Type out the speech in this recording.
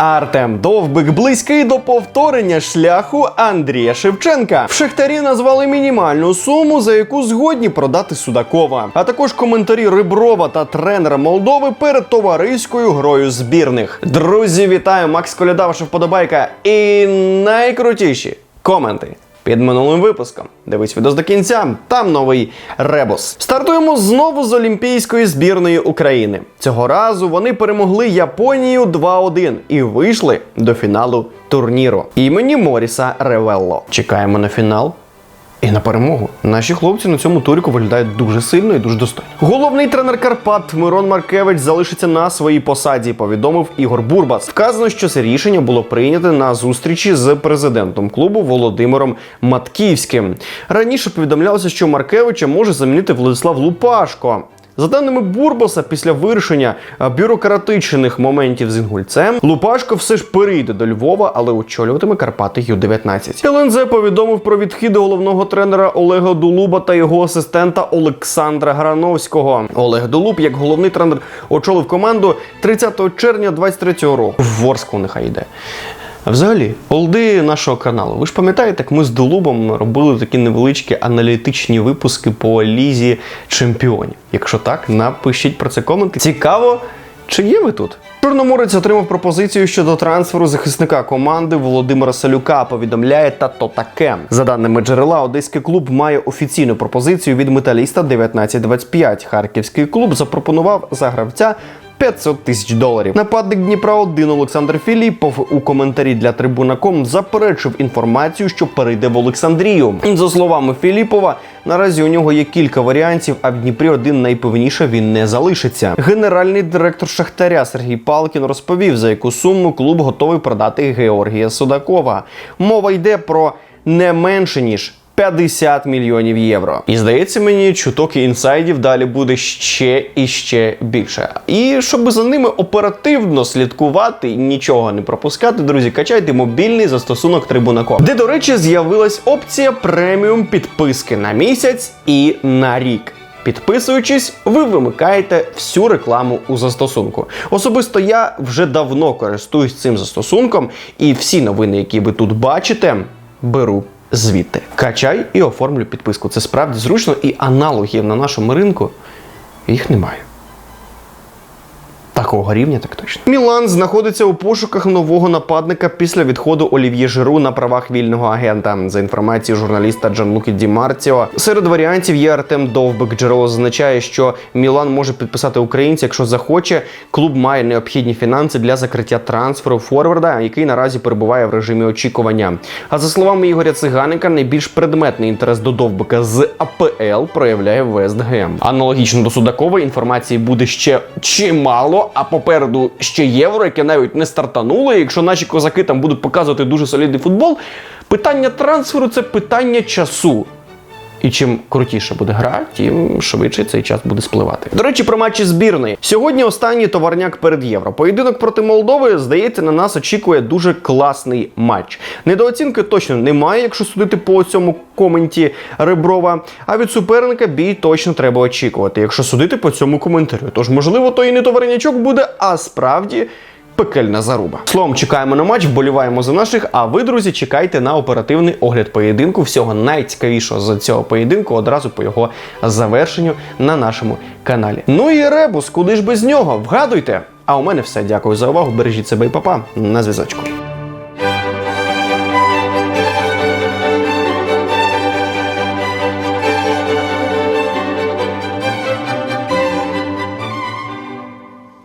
Артем Довбик близький до повторення шляху Андрія Шевченка. В Шахтарі назвали мінімальну суму, за яку згодні продати Судакова. А також коментарі Риброва та тренера Молдови перед товариською грою збірних. Друзі, вітаю! Макс Коляда, ваша вподобайка. І найкрутіші коменти. Під минулим випуском. Дивись відео до кінця. Там новий ребус. Стартуємо знову з Олімпійської збірної України. Цього разу вони перемогли Японію 2-1 і вийшли до фіналу турніру імені Моріса Ревелло. Чекаємо на фінал. І на перемогу наші хлопці на цьому туріку виглядають дуже сильно і дуже достойно. Головний тренер Карпат Мирон Маркевич залишиться на своїй посаді. Повідомив Ігор Бурбас. Вказано, що це рішення було прийнято на зустрічі з президентом клубу Володимиром Матківським. Раніше повідомлялося, що Маркевича може замінити Владислав Лупашко. За даними Бурбаса, після вирішення е, бюрократичних моментів з інгульцем, Лупашко все ж перейде до Львова, але очолюватиме Карпати Ю-19. ЛНЗ повідомив про відхід головного тренера Олега Дулуба та його асистента Олександра Грановського. Олег Дулуб, як головний тренер, очолив команду 30 червня 23-го року. В Ворску нехай йде. Взагалі, олди нашого каналу. Ви ж пам'ятаєте, як ми з Дулубом робили такі невеличкі аналітичні випуски по лізі чемпіонів. Якщо так, напишіть про це коменти. Цікаво, чи є ви тут? Чорноморець отримав пропозицію щодо трансферу захисника команди Володимира Салюка. Повідомляє тато таке. За даними джерела, одеський клуб має офіційну пропозицію від металіста 1925. Харківський клуб запропонував за гравця 500 тисяч доларів. Нападник Дніпра 1 Олександр Філіпов у коментарі для Трибуна.ком заперечив інформацію, що перейде в Олександрію. За словами Філіпова, наразі у нього є кілька варіантів, а в Дніпрі один найпевніше він не залишиться. Генеральний директор Шахтаря Сергій Палкін розповів, за яку суму клуб готовий продати Георгія Судакова. Мова йде про не менше ніж 50 мільйонів євро. І здається мені, чуток і інсайдів далі буде ще і ще більше. І щоб за ними оперативно слідкувати і нічого не пропускати, друзі, качайте мобільний застосунок Трибунаком, де, до речі, з'явилась опція преміум підписки на місяць і на рік. Підписуючись, ви вимикаєте всю рекламу у застосунку. Особисто я вже давно користуюсь цим застосунком, і всі новини, які ви тут бачите, беру звідти. Качай і оформлю підписку. Це справді зручно і аналогів на нашому ринку їх немає. Такого рівня так точно. Мілан знаходиться у пошуках нового нападника після відходу Олів'є Жиру на правах вільного агента. За інформацією журналіста Джанлуки Ді Марціо, серед варіантів є Артем Довбик. Джерело зазначає, що Мілан може підписати українця, якщо захоче. Клуб має необхідні фінанси для закриття трансферу Форварда, який наразі перебуває в режимі очікування. А за словами Ігоря Циганика, найбільш предметний інтерес до Довбика з АПЛ проявляє Вест Гем. Аналогічно до Судакова інформації буде ще чимало. А попереду ще євро, яке навіть не стартануло. І Якщо наші козаки там будуть показувати дуже солідний футбол, питання трансферу це питання часу. І чим крутіше буде гра, тим швидше цей час буде спливати. До речі, про матчі збірної. Сьогодні останній товарняк перед євро. Поєдинок проти Молдови, здається, на нас очікує дуже класний матч. Недооцінки точно немає, якщо судити по цьому коменті Реброва. А від суперника бій точно треба очікувати, якщо судити по цьому коментарю. Тож, можливо, то і не товарнячок буде, а справді пекельна заруба. Словом, чекаємо на матч, вболіваємо за наших. А ви, друзі, чекайте на оперативний огляд поєдинку. Всього найцікавішого з цього поєдинку одразу по його завершенню на нашому каналі. Ну і ребус, куди ж без нього? Вгадуйте! А у мене все. Дякую за увагу. Бережіть себе і папа. На зв'язочку.